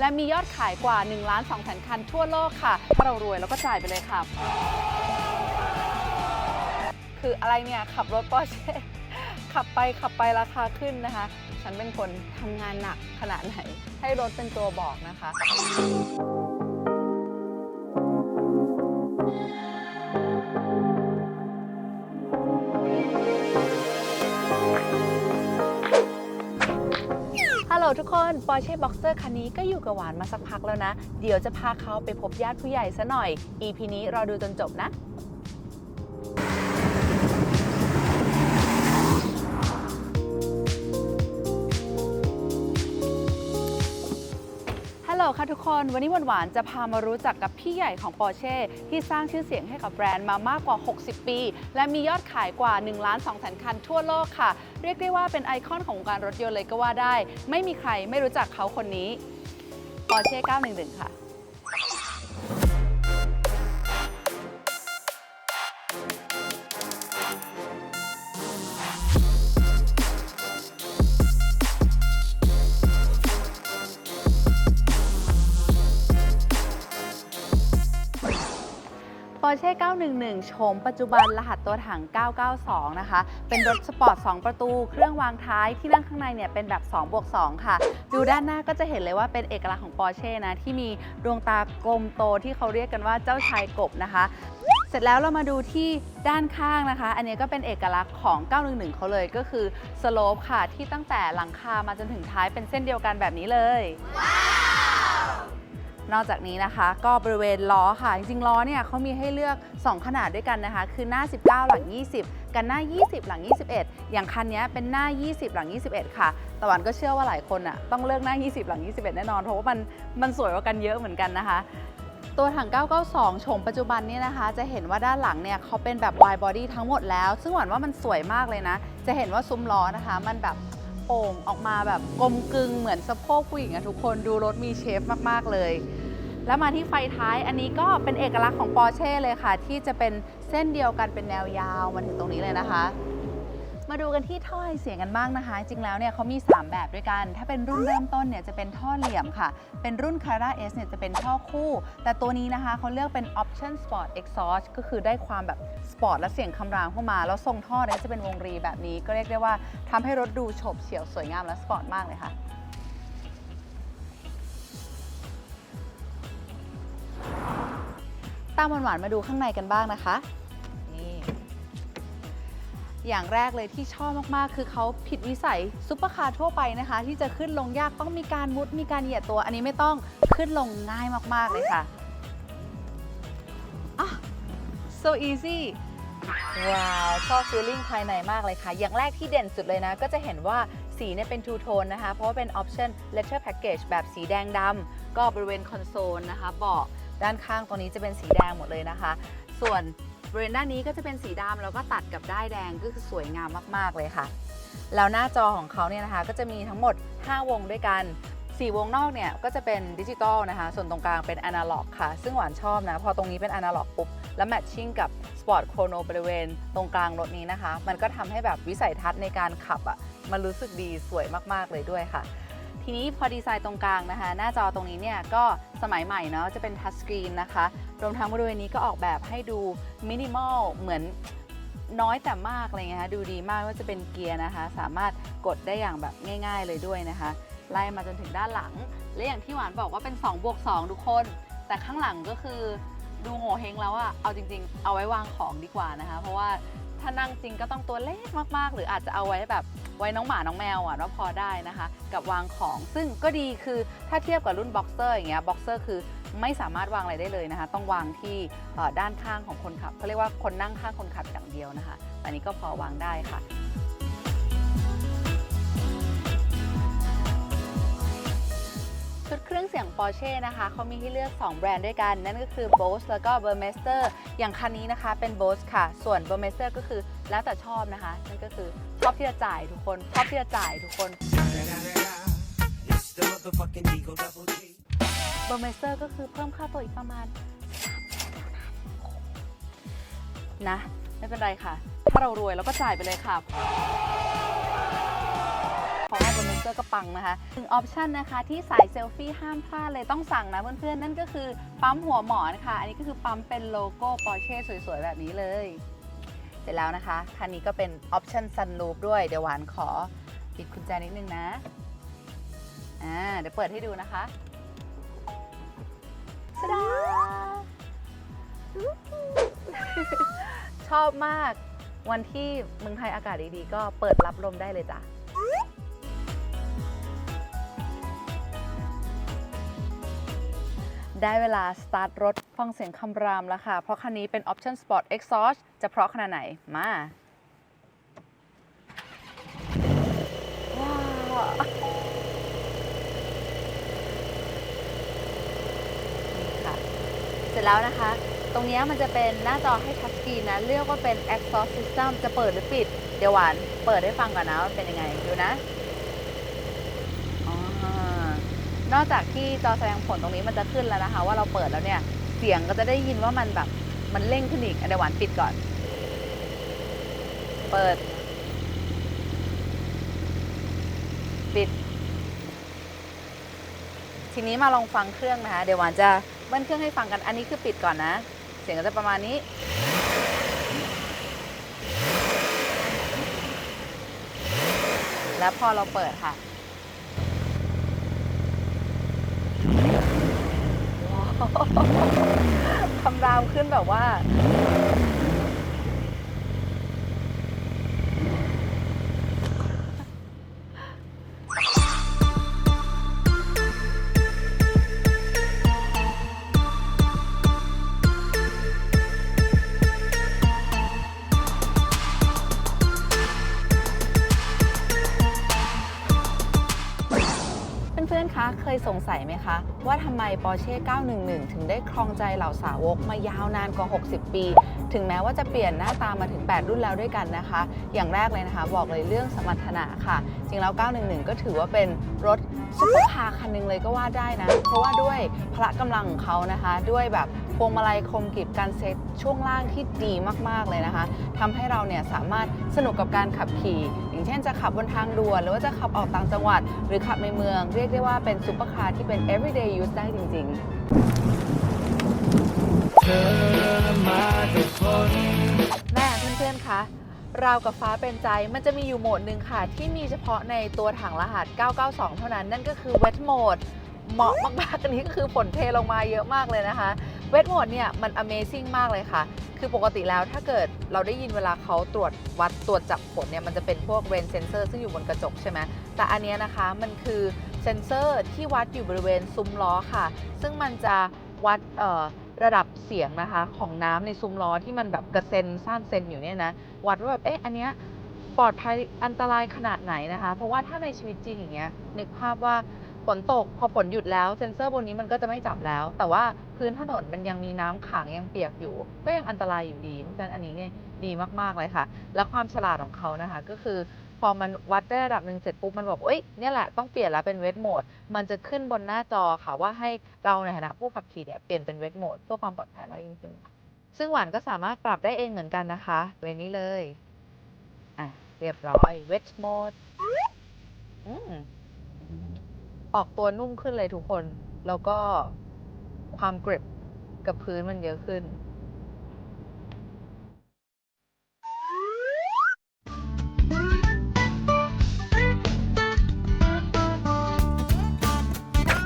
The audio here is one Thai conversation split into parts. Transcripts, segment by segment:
และมียอดขายกว่า1ล้าน2แสนคันทั่วโลกค่ะ ถ้าเรารวยเราก็จ่ายไปเลยค่ะ คืออะไรเนี่ยขับรถปอร์เช่ขับไปขับไปราคาขึ้นนะคะ ฉันเป็นคนทำงานหนักขนาดไหน ให้รถเป็นตัวบอกนะคะ ลทุกคนปอยเช่บ็อกเซอร์คันนี้ก็อยู่กับหวานมาสักพักแล้วนะ เดี๋ยวจะพาเขาไปพบญาติผู้ใหญ่ซะหน่อย EP นี้รอดูจนจบนะ ทุกคนวันนี้หวานๆจะพามารู้จักกับพี่ใหญ่ของปอร์เช่ที่สร้างชื่อเสียงให้กับแบรนด์มามากกว่า 60 ปี และมียอดขายกว่า1ล้าน2แสนคันทั่วโลกค่ะ เรียกได้ว่าเป็นไอคอนของวงการรถยนต์เลยก็ว่าได้ ไม่มีใครไม่รู้จักเขาคนนี้ปอร์เช่911 ค่ะ Porsche 911 โฉมปัจจุบันรหัสตัวถัง 992 นะคะ เป็นรถสปอร์ต 2 ประตู เครื่องวางท้ายที่นั่งข้างในเนี่ยเป็นแบบ2บวก2ค่ะ ดูด้านหน้าก็จะเห็นเลยว่าเป็นเอกลักษณ์ของ Porsche นะ ที่มีดวงตากลมโตที่เขาเรียกกันว่าเจ้าชายกบนะคะเสร็จแล้วเรามาดูที่ด้านข้างนะคะ อันนี้ก็เป็นเอกลักษณ์ของ 911 เขาเลยก็คือสโลปค่ะ ที่ตั้งแต่หลังคามาจนถึงท้ายเป็นเส้นเดียวกันแบบนี้เลย นอกจากนี้นะคะ ก็บริเวณล้อค่ะ จริงๆล้อเนี่ยเขามีให้เลือก 2 ขนาดด้วยกันนะคะ คือหน้า 19 หลัง 20 กันหน้า 20 หลัง 21 อย่างคันนี้เป็นหน้า 20 หลัง 21 ค่ะตะวันก็เชื่อว่าหลายคนอะต้องเลือกหน้า 20 หลัง 21 แน่นอนเพราะว่ามันมันสวยกว่ากันเยอะเหมือนกันนะคะตัวถัง 992โฉมปัจจุบันนี้นะคะ จะเห็นว่าด้านหลังเนี่ยเขาเป็นแบบ wide body ทั้งหมดแล้ว ซึ่งหวานว่ามันสวยมากเลยนะ จะเห็นว่าซุ้มล้อนะคะ มันแบบโป่งออกมาแบบกลมกลึงเหมือนสะโพกผู้หญิงอะทุกคน ดูรถมีเชฟมาก ๆ เลย แล้วมาที่ไฟท้ายอันนี้ก็เป็นเอกลักษณ์ของ Porsche เลยค่ะ ที่จะเป็นเส้นเดียวกันเป็นแนวยาวมาถึงตรงนี้เลยนะคะ มาดูกันที่ท่อไอเสียงกันบ้างนะคะ จริงแล้วเนี่ยเขามี 3 แบบด้วยกัน ถ้าเป็นรุ่นเริ่มต้นเนี่ยจะเป็นท่อเหลี่ยมค่ะ เป็นรุ่น Cara S เนี่ยจะเป็นท่อคู่ แต่ตัวนี้นะคะเขาเลือกเป็น Option Sport Exhaust ก็คือได้ความแบบสปอร์ตและเสียงคำรามเข้ามา แล้วทรงท่อเนี่ยจะเป็นวงรีแบบนี้ ก็เรียกได้ว่าทำให้รถดูโฉบเฉี่ยวสวยงามและสปอร์ตมากเลยค่ะ ตามหวานๆมาดูข้างในกันบ้างนะคะนี่อย่างแรกเลยที่ชอบมากๆ คือเขาผิดวิสัยซุปเปอร์คาร์ทั่วไปนะคะ ที่จะขึ้นลงยากต้องมีการมุดมีการเหยียดตัว อันนี้ไม่ต้องขึ้นลงง่ายมากๆเลยค่ะอะ so easy ว้าวชอบฟีลลิ่งภายในมากเลยค่ะ อย่างแรกที่เด่นสุดเลยนะ ก็จะเห็นว่าสีเนี่ยเป็นทูโทนนะคะ เพราะว่าเป็น option leather package แบบสีแดงดำก็บริเวณคอนโซลนะคะเบาะ ด้านข้างตรงนี้จะเป็นสีแดงหมดเลยนะคะ ส่วนบริเวณด้านนี้ก็จะเป็นสีดำแล้วก็ตัดกับด้ายแดงก็คือสวยงามมากๆเลยค่ะ แล้วหน้าจอของเขาเนี่ยนะคะก็จะมีทั้งหมด 5 วงด้วยกัน 4 วงนอกเนี่ยก็จะเป็นดิจิตอลนะคะ ส่วนตรงกลางเป็นอนาล็อกค่ะ ซึ่งหวานชอบนะ พอตรงนี้เป็นอนาล็อกปุ๊บ แล้วแมทชิ่งกับสปอร์ตโครโนบริเวณตรงกลางรถนี้นะคะ มันก็ทำให้แบบวิสัยทัศน์ในการขับอะ่ะมันรู้สึกดีสวยมากๆเลยด้วยค่ะ ทีนี้พอดีไซน์ตรงกลางนะคะ หน้าจอตรงนี้เนี่ยก็สมัยใหม่เนาะจะเป็นทัชสกรีนนะคะ รวมทั้งบริเวณนี้ก็ออกแบบให้ดูมินิมอลเหมือนน้อยแต่มากอะไรเงี้ยคะดูดีมากว่าจะเป็นเกียร์นะคะ สามารถกดได้อย่างแบบง่าย ๆ เลยด้วยนะคะ ไล่มาจนถึงด้านหลัง และอย่างที่หวานบอกว่าเป็น2บวก2ทุกคน แต่ข้างหลังก็คือดูโง่เฮงแล้วอะเอาจริง ๆ เอาไว้วางของดีกว่านะคะ เพราะว่า ถ้านั่งจริงก็ต้องตัวเล็กมากๆ หรืออาจจะเอาไว้แบบไว้น้องหมาน้องแมวอะว่าพอได้นะคะ กับวางของซึ่งก็ดีคือถ้าเทียบกับรุ่นบ็อกเซอร์อย่างเงี้ยบ็อกเซอร์คือไม่สามารถวางอะไรได้เลยนะคะ ต้องวางที่ด้านข้างของคนขับเขาเรียกว่าคนนั่งข้างคนขับอย่างเดียวนะคะ อันนี้ก็พอวางได้ค่ะ ชุดเครื่องเสียง Porsche นะคะเขามีให้เลือก 2 แบรนด์ด้วยกัน นั่นก็คือ Bose แล้วก็ Burmester อย่างคันนี้นะคะเป็น Bose ค่ะ ส่วน Burmester ก็คือแล้วแต่ชอบนะคะ นั่นก็คือชอบที่จะจ่ายทุกคนชอบที่จะจ่ายทุกคน Burmester ก็คือเพิ่มค่าตัวอีกประมาณนะ ไม่เป็นไรค่ะ ถ้าเรารวยเราก็จ่ายไปเลยค่ะ คอนเดนเซอร์ก็ปังนะคะหนึ่งออปชันนะคะที่สายเซลฟี่ห้ามพลาดเลยต้องสั่งนะเพื่อนๆ นั่นก็คือปั๊มหัวหมอนค่ะ อันนี้ก็คือปั๊มเป็นโลโก้ปอร์เช่สวยๆ แบบนี้เลย เสร็จแล้วนะคะ คันนี้ก็เป็นออปชันซัน o ู p ด้วย เดี๋ยวหวานขอปิดกุญแจนิดนึงนะ อ่า เดี๋ยวเปิดให้ดูนะคะสดาชอบมากวันที่เมืองไทยอากาศดีๆ ก็เปิดรับลมได้เลยจ้ะ ได้เวลาสตาร์ทรถฟังเสียงคำรามแล้วค่ะ เพราะคันนี้เป็น Option Sport Exhaust จะเพราะขนาดไหน มาว้าวค่ะเสร็จแล้วนะคะ ตรงนี้มันจะเป็นหน้าจอให้ทัชสกรีนนะ เรียกว่าเป็น exhaust system จะเปิดหรือปิด เดี๋ยวหวาน เปิดให้ฟังก่อนนะว่าเป็นยังไง ดูนะอ๋อ นอกจากที่จอแสดงผลตรงนี้มันจะขึ้นแล้วนะคะ ว่าเราเปิดแล้วเนี่ยเสียงก็จะได้ยินว่ามันแบบมันเร่งขึ้นอีกอะเดี๋ยวหวานปิดก่อน เปิด ปิด ทีนี้มาลองฟังเครื่องนะคะ เดี๋ยวหวานจะเบิ้ลเครื่องให้ฟังกันอันนี้คือปิดก่อนนะ เสียงก็จะประมาณนี้แล้วพอเราเปิดค่ะว้าว คำรามขึ้นแบบว่า สงสัยไหมคะ ว่าทำไม Porsche 911 ถึงได้ครองใจเหล่าสาวกมายาวนานกว่า 60 ปี ถึงแม้ว่าจะเปลี่ยนหน้าตามาถึง 8 รุ่นแล้วด้วยกันนะคะ อย่างแรกเลยนะคะ บอกเลยเรื่องสมรรถนะค่ะ จริงแล้ว 911 ก็ถือว่าเป็นรถซุปเปอร์คาร์คันหนึงเลยก็ว่าได้นะ เพราะว่าด้วยพละกำลังของเขานะคะ ด้วยแบบ พวงมาลัยคมกริบการเซ็ตช่วงล่างที่ดีมากๆเลยนะคะทำให้เราเนี่ยสามารถสนุกกับการขับขี่ อย่างเช่นจะขับบนทางด่วน หรือว่าจะขับออกต่างจังหวัด หรือขับในเมือง เรียกได้ว่าเป็นซุปเปอร์คาร์ที่เป็น everyday use ได้จริง ๆ แม่เพื่อนๆคะราวกับฟ้าเป็นใจมันจะมีอยู่โหมดหนึ่งค่ะ ที่มีเฉพาะในตัวถังรหัส 992 เท่านั้น นั่นก็คือ wet mode เหมาะมากๆอันนี้ก็คือฝนเทลงมาเยอะมากเลยนะคะ wet mode เนี่ยมัน amazing มากเลยค่ะ คือปกติแล้วถ้าเกิดเราได้ยินเวลาเขาตรวจวัดตรวจจับฝนเนี่ยมันจะเป็นพวก rain sensor ซึ่งอยู่บนกระจกใช่ไหมแต่อันนี้นะคะมันคือเซนเซอร์ที่วัดอยู่บริเวณซุ้มล้อค่ะ ซึ่งมันจะวัดระดับเสียงนะคะของน้ำในซุ้มล้อที่มันแบบกระเซ็นซ่านเซนอยู่เนี่ยนะวัดว่าแบบเอ๊ะอันเนี้ยปลอดภัยอันตรายขนาดไหนนะคะ เพราะว่าถ้าในชีวิตจริงอย่างเงี้ยนึกภาพว่าฝนตกพอฝนหยุดแล้วเซ็นเซอร์บนนี้มันก็จะไม่จับแล้ว แต่ว่า พื้นถนนมันยังมีน้ำขังยังเปียกอยู่ ก็ยังอันตรายอยู่ดีเพราะฉะนั้นอันนี้เนี่ยดีมากๆเลยค่ะ และความฉลาดของเขานะคะ ก็คือพอมันวัดได้ระดับหนึ่งเสร็จปุ๊บมันบอกเอ้ยเนี่ยแหละต้องเปลี่ยนแล้วเป็นเวทโหมด มันจะขึ้นบนหน้าจอค่ะว่าให้เราในฐานะผู้ขับขี่เนี่ยเปลี่ยนเป็นเวทโหมดเพื่อความปลอดภัยมากยิ่งขึ้นซึ่งหวานก็สามารถปรับได้เองเหมือนกันนะคะเวนี้เลยอะเรียบร้อยเวทโหมดออกตัวนุ่มขึ้นเลยทุกคนแล้วก็ ความเกริบกับพื้นมันเยอะขึ้น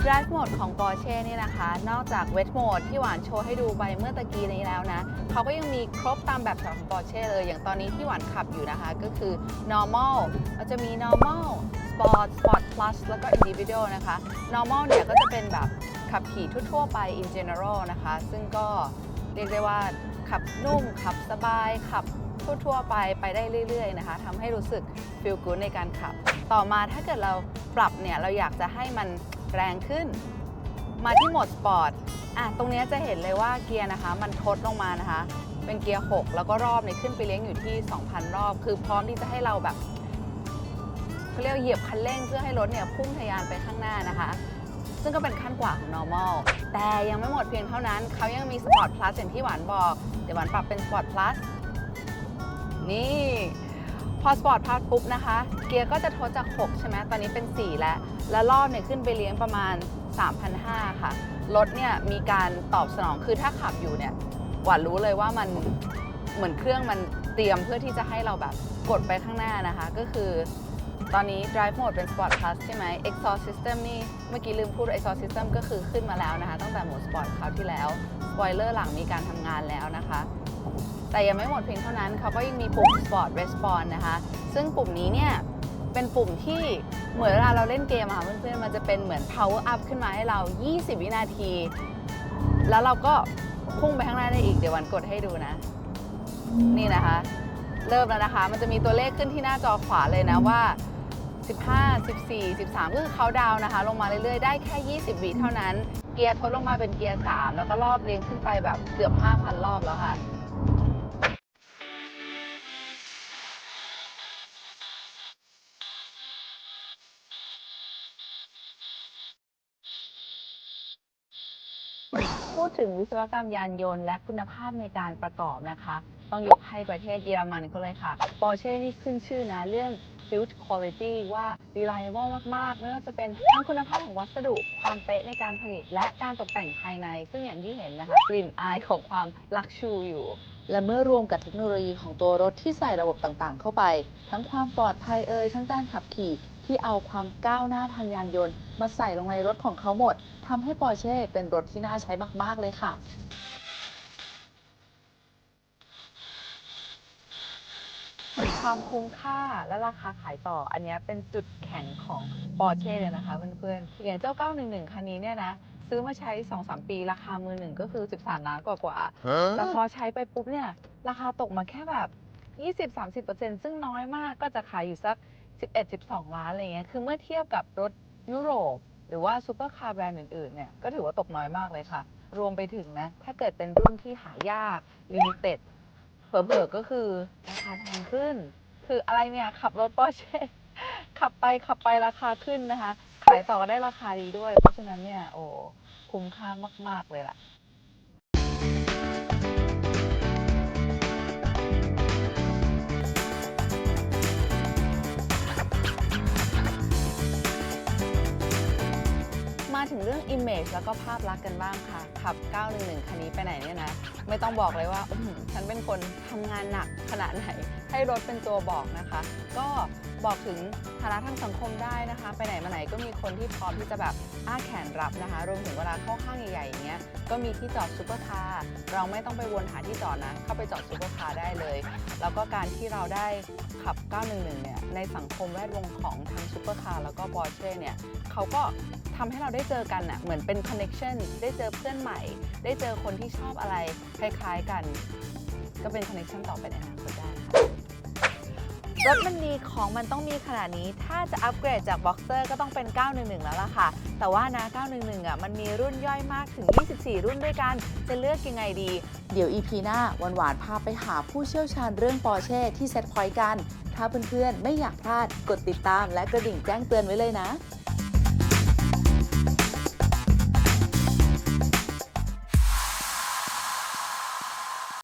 Drive Mode ของ Porsche นี่นะคะ นอกจาก Wet Mode ที่หวานโชว์ให้ดูไปเมื่อตะกี้นี้แล้วนะ เขาก็ยังมีครบตามแบบฉบับของ Porsche เลย อย่างตอนนี้ที่หวานขับอยู่นะคะ ก็คือ normal เราจะมี normal sport sport plus แล้วก็ individual นะคะ normal เนี่ยก็จะเป็นแบบ ขับขี่ทั่วๆไป in general นะคะ ซึ่งก็เรียกได้ว่าขับนุ่ม ขับสบาย ขับทั่วๆไปไปได้เรื่อย ๆ นะคะทำให้รู้สึก feel good ในการขับ ต่อมาถ้าเกิดเราปรับเนี่ย เราอยากจะให้มันแรงขึ้น มาที่โหมดสปอร์ตอะตรงเนี้ยจะเห็นเลยว่าเกียร์นะคะ มันทดลงมานะคะ เป็นเกียร์ 6 แล้วก็รอบเนี่ยขึ้นไปเลี้ยงอยู่ที่ 2,000 รอบ คือพร้อมที่จะให้เราแบบเขาเรียกเหยียบคันเร่งเพื่อให้รถเนี่ยพุ่งทะยานไปข้างหน้านะคะ ซึ่งก็เป็นขั้นกว่าของ normal แต่ยังไม่หมดเพียงเท่านั้น เขายังมี sport plus อย่างที่หวานบอก เดี๋ยวหวานปรับเป็น sport plus นี่ พอสปอร์ตพาร์ทปุ๊บนะคะ เกียร์ก็จะทดจาก 6 ใช่ไหมตอนนี้เป็น 4 แล้ว แล้วรอบเนี่ยขึ้นไปเลี้ยงประมาณ 3,500 ค่ะ รถเนี่ยมีการตอบสนอง คือถ้าขับอยู่เนี่ย หวานรู้เลยว่ามันเหมือนเครื่องมันเตรียมเพื่อที่จะให้เราแบบกดไปข้างหน้านะคะ ก็คือ ตอนนี้ drive mode เป็น sport plus ใช่ไหม exhaust system นี่เมื่อกี้ลืมพูด exhaust system ก็คือขึ้นมาแล้วนะคะ ตั้งแต่โหมด sport คราวที่แล้ว spoiler หลังมีการทำงานแล้วนะคะ แต่ยังไม่หมดเพียงเท่านั้นเขาก็ยังมีปุ่ม sport response นะคะ ซึ่งปุ่มนี้เนี่ยเป็นปุ่มที่เหมือนเวลาเราเล่นเกมอะค่ะเพื่อนๆ มันจะเป็นเหมือน power up ขึ้นมาให้เรา 20 วินาที แล้วเราก็พุ่งไปข้างหน้าได้อีก เดี๋ยววันกดให้ดูนะ นี่นะคะ เริ่มแล้วนะคะ มันจะมีตัวเลขขึ้นที่หน้าจอขวาเลยนะว่า 15 14 13 ก็คือเขาดาวนะคะ ลงมาเรื่อยๆ ได้แค่ 20วิเท่านั้น เกียร์ทดลงมาเป็นเกียร์ 3 แล้วก็รอบเรียงขึ้นไปแบบเกือบ 5,000 รอบแล้วค่ะพูดถึงวิศวกรรมยานยนต์และคุณภาพในการประกอบนะคะ ต้องยกให้ประเทศเยอรมันเขาเลยค่ะ Porsche นี่ขึ้นชื่อนะเรื่อง build quality ว่า reliable มากๆ ไม่ว่าจะเป็นทั้งคุณภาพของวัสดุ ความเป๊ะในการผลิต และการตกแต่งภายใน ซึ่งอย่างที่เห็นนะคะ กลิ่นอายของความลักชูอยู่ และเมื่อรวมกับเทคโนโลยีของตัวรถที่ใส่ระบบต่างๆ เข้าไป ทั้งความปลอดภัยเอ่ยทั้งการขับขี่ที่เอาความก้าวหน้าทางยานยนต์ มาใส่ลงในรถของเขาหมดทำให้ปอร์เช่เป็นรถที่น่าใช้มาก ๆ เลยค่ะ ความคุ้มค่าและราคาขายต่อ อันเนี้ยเป็นจุดแข็งของ Porsche เลยนะคะเพื่อนๆอย่างเจ้า 911 คันนี้เนี่ยนะ ซื้อมาใช้ 2-3 ปีราคามือหนึ่งก็คือ 13 ล้านกว่าๆแต่พอใช้ไปปุ๊บเนี่ย ราคาตกมาแค่แบบ 20-30%ซึ่งน้อยมากก็จะขายอยู่สัก 11-12 ล้านอะไรเงี้ยคือเมื่อเทียบกับรถยุโรป หรือว่าซูเปอร์คาร์แบรนด์อื่นๆเนี่ยก็ถือว่าตกน้อยมากเลยค่ะ รวมไปถึงนะถ้าเกิดเป็นรุ่นที่หายากลิมิเต็ด เผลอๆก็คือราคาแพงขึ้น คืออะไรเนี่ยขับรถปอร์เช่ขับไปขับไปราคาขึ้นนะคะ ขายต่อได้ราคาดีด้วย เพราะฉะนั้นเนี่ยโอ้คุ้มค่ามาก ๆ เลยล่ะ Image แล้วก็ภาพลักษณ์กันบ้างค่ะ ขับ 911 คันนี้ไปไหนเนี่ยนะ ไม่ต้องบอกเลยว่าฉันเป็นคนทำงานหนักขนาดไหน ให้รถเป็นตัวบอกนะคะ ก็บอกถึงฐานะทางสังคมได้นะคะ ไปไหนมาไหนก็มีคนที่พร้อมที่จะแบบอ้าแขนรับนะคะ รวมถึงเวลาเข้าข้างใหญ่ๆอย่างเงี้ยก็มีที่จอดซูเปอร์คาร์เราไม่ต้องไปวนหาที่จอดนะ เข้าไปจอดซูเปอร์คาร์ได้เลย แล้วก็การที่เราได้ขับ 911 เนี่ยในสังคมแวดวงของทางซูเปอร์คาร์แล้วก็บอร์เช่เนี่ยเขาก็ ทำให้เราได้เจอกันน่ะเหมือนเป็นคอนเน็ชันได้เจอเพื่อนใหม่ ได้เจอคนที่ชอบอะไรคล้ายๆกัน ก็เป็นคอนเน็ชันต่อไปในอนาคตได้ค่ะรถมันดีของมันต้องมีขนาดนี้ ถ้าจะอัปเกรดจาก Boxer ก็ต้องเป็น 911 แล้วล่ะค่ะ แต่ว่านะ 911 อะ มันมีรุ่นย่อยมากถึง 24 รุ่นด้วยกัน จะเลือกยังไงดี เดี๋ยว EP หน้าวันหวานพาไปหาผู้เชี่ยวชาญเรื่องปอร์เช่ที่เซ็ตพอยต์กัน ถ้าเพื่อนๆ ไม่อยากพลาด กดติดตามและกระดิ่งแจ้งเตือนไว้เลยนะ